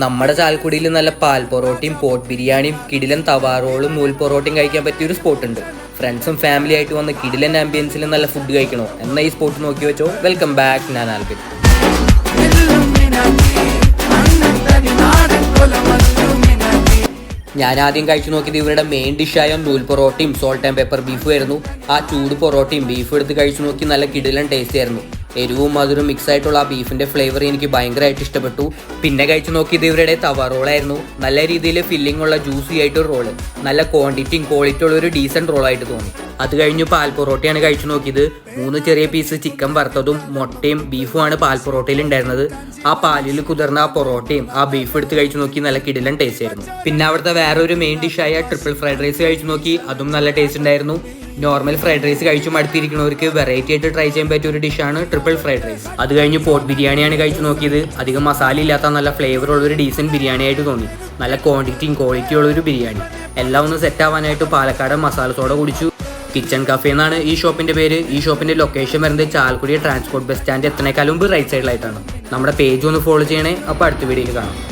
നമ്മുടെ ചാൽക്കുടിയിൽ നല്ല പാൽ പൊറോട്ടയും പോട്ട് ബിരിയാണിയും കിടിലൻ തവാറോളും നൂൽ പൊറോട്ടയും കഴിക്കാൻ പറ്റിയ ഒരു സ്പോട്ട് ഉണ്ട്. ഫ്രണ്ട്സും ഫാമിലി ആയിട്ട് വന്ന് കിടിലൻ ആംബിയൻസിൽ നല്ല ഫുഡ് കഴിക്കണോ? എന്ന ഈ സ്പോട്ട് നോക്കി വെച്ചോ. വെൽക്കം ബാക്ക് ഞാൻ ആൽബിൻ. ഞാൻ ആദ്യം കഴിച്ചു നോക്കിയത് ഇവരുടെ മെയിൻ ഡിഷായ നൂൽ പൊറോട്ടയും സോൾട്ട് ആൻഡ് പെപ്പർ ബീഫും ആയിരുന്നു. ആ ചൂട് പൊറോട്ടയും ബീഫ് എടുത്ത് കഴിച്ചു നോക്കി നല്ല കിടിലൻ ടേസ്റ്റ് ആയിരുന്നു. എരിവും മധുരം മിക്സ് ആയിട്ടുള്ള ആ ബീഫിന്റെ ഫ്ലേവർ എനിക്ക് ഭയങ്കരമായിട്ട് ഇഷ്ടപ്പെട്ടു. പിന്നെ കഴിച്ചു നോക്കിയത് ഇവരുടെ തവ റോളായിരുന്നു നല്ല രീതിയിൽ ഫില്ലിംഗ് ഉള്ള ജ്യൂസി ആയിട്ടൊരു റോൾ നല്ല ക്വാണ്ടിറ്റിയും ക്വാളിറ്റി ഉള്ള ഒരു ഡീസന്റ് റോളായിട്ട് തോന്നി. അത് കഴിഞ്ഞ് പാൽ പൊറോട്ടയാണ് കഴിച്ചു നോക്കിയത്. മൂന്ന് ചെറിയ പീസ് ചിക്കൻ വറുത്തതും മുട്ടയും ബീഫുമാണ് പാൽ പൊറോട്ടയിൽ ഉണ്ടായിരുന്നത്. ആ പാലിൽ കുതിർന്ന ആ പൊറോട്ടയും ആ ബീഫ് എടുത്ത് കഴിച്ചു നോക്കി നല്ല കിടിലൻ ടേസ്റ്റ് ആയിരുന്നു. പിന്നെ അവിടുത്തെ വേറൊരു മെയിൻ ഡിഷായ ട്രിപ്പിൾ ഫ്രൈഡ് റൈസ് കഴിച്ചു നോക്കി. അതും നല്ല ടേസ്റ്റ് ഉണ്ടായിരുന്നു. നോർമൽ ഫ്രൈഡ് റൈസ് കഴിച്ചു മടുത്തിരിക്കുന്നവർക്ക് വെറൈറ്റി ആയിട്ട് ട്രൈ ചെയ്യാൻ പറ്റിയ ഒരു ഡിഷാണ് ട്രിപ്പിൾ ഫ്രൈഡ് റൈസ് അത് കഴിഞ്ഞ് പോട്ട് ബിരിയാണിയാണ് കഴിച്ചു നോക്കിയത്. അധികം മസാല ഇല്ലാത്ത നല്ല ഫ്ലേവർ ഉള്ള ഒരു ഡീസന്റ് ബിരിയാണി ആയിട്ട് തോന്നി. നല്ല ക്വാണ്ടിറ്റിയും ക്വാളിറ്റിയും ഉള്ള ഒരു ബിരിയാണി എല്ലാം ഒന്ന് സെറ്റ് ആവാനായിട്ട് പാലക്കാട് മസാല സോഡ കുടിച്ചു. കിച്ചൺ കഫേ എന്നാണ് ഈ ഷോപ്പിന്റെ പേര്. ഈ ഷോപ്പിന്റെ ലൊക്കേഷൻ വരുന്നത് ചാലക്കുടി ട്രാൻസ്പോർട്ട് ബസ് സ്റ്റാൻഡ് എത്തണേക്കാളും റൈറ്റ് സൈഡിലായിട്ടാണ് നമ്മുടെ പേജ് ഒന്ന് ഫോളോ ചെയ്യണേ അപ്പോൾ അടുത്ത വീഡിയോയിൽ കാണാം.